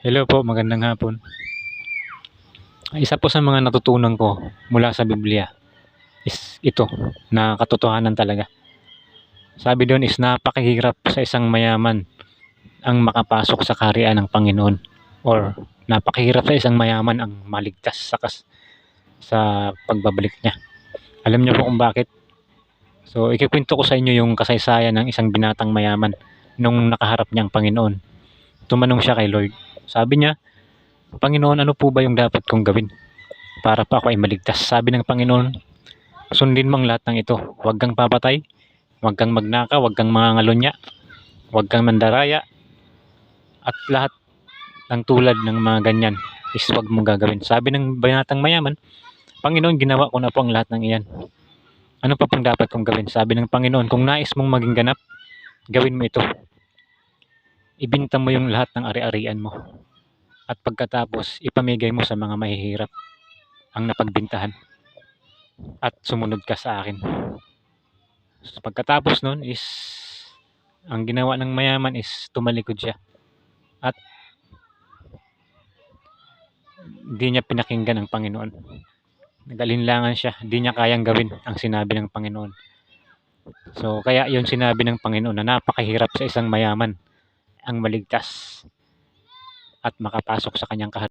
Hello po, magandang hapon. Isa po sa mga natutunan ko mula sa Biblia is ito, na katotohanan talaga. Sabi doon is napakahirap sa isang mayaman ang makapasok sa kaharian ng Panginoon or napakahirap sa isang mayaman ang maligtas sa kas sa pagbabalik niya. Alam niyo po kung bakit? So, ikikwento ko sa inyo yung kasaysayan ng isang binatang mayaman nung nakaharap niya ang Panginoon. Tumanong siya kay Lord. Sabi niya, Panginoon, ano po ba yung dapat kong gawin para pa ako ay maligtas? Sabi ng Panginoon, sundin mo ang lahat ng ito. Huwag kang papatay, huwag kang magnaka, huwag kang mangangalonya, huwag kang mandaraya, at lahat ng tulad ng mga ganyan is huwag mong gagawin. Sabi ng binatang mayaman, Panginoon, ginawa ko na po ang lahat ng iyan. Ano pa pong dapat kong gawin? Sabi ng Panginoon, kung nais mong maging ganap, gawin mo ito. Ibinta mo yung lahat ng ari-arian mo. At pagkatapos, ipamigay mo sa mga mahihirap ang napagbintahan. At sumunod ka sa akin. So, pagkatapos nun is, ang ginawa ng mayaman is tumalikod siya. At di niya pinakinggan ang Panginoon. Nag-alinlangan siya. Di niya kayang gawin ang sinabi ng Panginoon. So, kaya yung sinabi ng Panginoon na napakahirap sa isang mayaman ang maligtas at makapasok sa kanyang kaharian.